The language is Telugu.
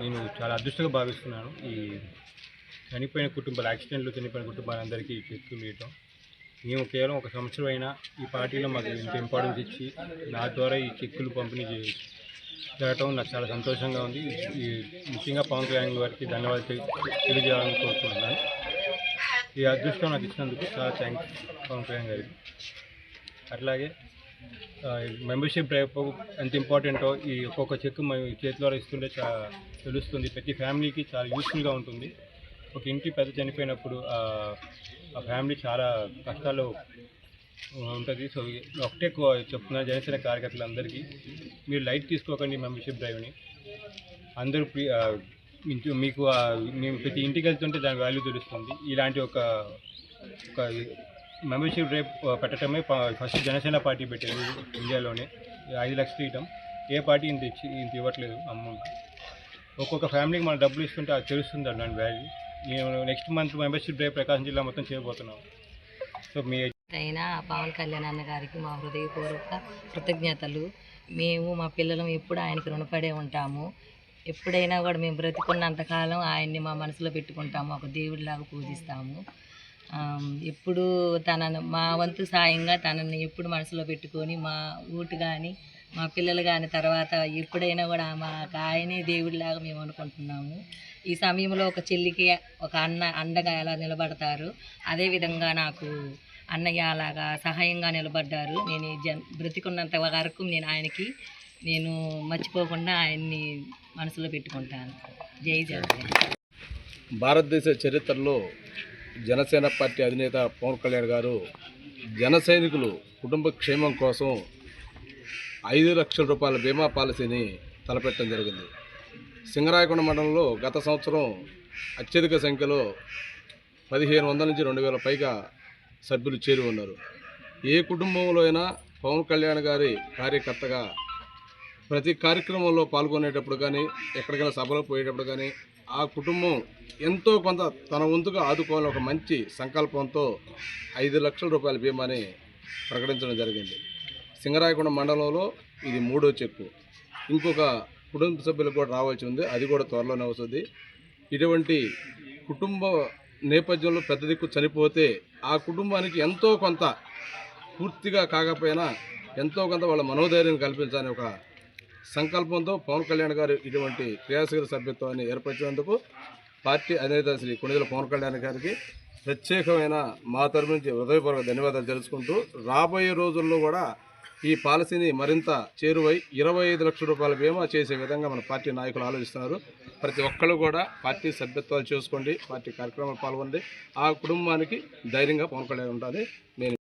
నేను చాలా అదృష్టంగా భావిస్తున్నాను. ఈ చనిపోయిన కుటుంబాలు యాక్సిడెంట్లు చనిపోయిన కుటుంబాలందరికీ చెక్కు వేయటం మేము కేవలం ఒక సంవత్సరం అయినా ఈ పార్టీలో మాకు ఇంత ఇంపార్టెన్స్ ఇచ్చి నా ద్వారా ఈ చెక్కులు పంపిణీ చేయ జరగటం నాకు చాలా సంతోషంగా ఉంది. ఈ ముఖ్యంగా పవన్ కళ్యాణ్ గారికి ధన్యవాదాలు తెలియజేయాలని కోరుకుంటున్నాను. ఈ అదృష్టం నాకు ఇచ్చినందుకు చాలా థ్యాంక్స్ పవన్ కళ్యాణ్ గారికి. అట్లాగే మెంబర్షిప్ డ్రైవ్ ఎంత ఇంపార్టెంటో ఈ ఒక్కొక్క చెక్ మేము చేతిలో ఇస్తుంటే చాలా తెలుస్తుంది. ప్రతి ఫ్యామిలీకి చాలా యూస్ఫుల్గా ఉంటుంది. ఒక ఇంటి పెద్ద చనిపోయినప్పుడు ఆ ఫ్యామిలీ చాలా కష్టాల్లో ఉంటుంది. సో ఒకటే చెప్తున్నా జనసేన కార్యకర్తలందరికీ మీరు లైట్ తీసుకోకండి మెంబర్షిప్ డ్రైవ్ని అందరూ మీకు మేము ప్రతి ఇంటికి వెళ్తుంటే దాని వాల్యూ తెలుస్తుంది. ఇలాంటి ఒక ఒక మెంబర్షిప్ డ్రైవ్ పెట్టడమే ప- ఫస్ట్ జనసేన పార్టీ పెట్టేది ఇండియాలోనే. ఐదు లక్షలు ఇవ్వటం ఏ పార్టీ ఇంత ఇచ్చి ఇంత ఇవ్వట్లేదు అమౌంట్ ఒక్కొక్క ఫ్యామిలీకి మనం డబ్బులు ఇస్తుంటే అది తెలుస్తుంది దాని వాల్యూ నేను next month membership drive Prakasam జిల్లా మొత్తం చేయబోతున్నాం. సో మీ అయినా పవన్ కళ్యాణ్ అన్న గారికి మా హృదయపూర్వక కృతజ్ఞతలు. మేము మా పిల్లలం ఎప్పుడు ఆయనకి రుణపడే ఉంటాము. ఎప్పుడైనా కూడా మేము బ్రతికున్నంతకాలం ఆయన్ని మా మనసులో పెట్టుకుంటాము. ఒక దేవుడిలాగా పూజిస్తాము. ఎప్పుడు తనను మా వంతు సాయంగా తనని ఎప్పుడు మనసులో పెట్టుకొని మా ఊటు కానీ మా పిల్లలు కానీ తర్వాత ఎప్పుడైనా కూడా మా ఆయనే దేవుడిలాగా మేము అనుకుంటున్నాము. ఈ సమయంలో ఒక చెల్లికి ఒక అన్న అండగా ఎలా నిలబడతారు? అదేవిధంగా నాకు అన్నయ్య అలాగా సహాయంగా నిలబడ్డారు. నేను జన్ బ్రతికున్నంత వరకు నేను ఆయనకి నేను మర్చిపోకుండా ఆయన్ని మనసులో పెట్టుకుంటాను. జై జగన్. భారతదేశ చరిత్రలో జనసేన పార్టీ అధినేత పవన్ కళ్యాణ్ గారు జన సైనికులు కుటుంబ క్షేమం కోసం ఐదు లక్షల రూపాయల బీమా పాలసీని తలపెట్టడం జరిగింది. సింగరాయకొండ మండలంలో గత సంవత్సరం అత్యధిక సంఖ్యలో పదిహేను వందల నుంచి రెండు వేల పైగా సభ్యులు చేరి ఉన్నారు. ఏ కుటుంబంలో అయినా పవన్ కళ్యాణ్ గారి కార్యకర్తగా ప్రతి కార్యక్రమంలో పాల్గొనేటప్పుడు కానీ ఎక్కడికైనా సభలో పోయేటప్పుడు కానీ ఆ కుటుంబం ఎంతో కొంత తన వంతుగా ఆదుకోవాలని ఒక మంచి సంకల్పంతో ఐదు లక్షల రూపాయల బీమాని ప్రకటించడం జరిగింది. సింగరాయకొండ మండలంలో ఇది మూడో చెక్కు. ఇంకొక కుటుంబ సభ్యులకు కూడా రావాల్సి ఉంది. అది కూడా త్వరలోనే వస్తుంది. ఇటువంటి కుటుంబ నేపథ్యంలో పెద్ద దిక్కు చనిపోతే ఆ కుటుంబానికి ఎంతో కొంత పూర్తిగా కాకపోయినా ఎంతో కొంత వాళ్ళ మనోధైర్యం కల్పించాలని ఒక సంకల్పంతో పవన్ కళ్యాణ్ గారు ఇటువంటి క్రియాశీల సభ్యత్వాన్ని ఏర్పరిచినందుకు పార్టీ అధినేత శ్రీ కొణిదెల పవన్ కళ్యాణ్ గారికి ప్రత్యేకమైన మా తరపు నుంచి హృదయపూర్వక ధన్యవాదాలు తెలుసుకుంటూ రాబోయే రోజుల్లో కూడా ఈ పాలసీని మరింత చేరువై ఇరవై ఐదు లక్షల రూపాయల బీమా చేసే విధంగా మన పార్టీ నాయకులు ఆలోచిస్తున్నారు. ప్రతి ఒక్కళ్ళు కూడా పార్టీ సభ్యత్వాలు చేసుకోండి పార్టీ కార్యక్రమాలు పాల్గొండి ఆ కుటుంబానికి ధైర్యంగా పవన్ కళ్యాణ్ ఉండాలి నేను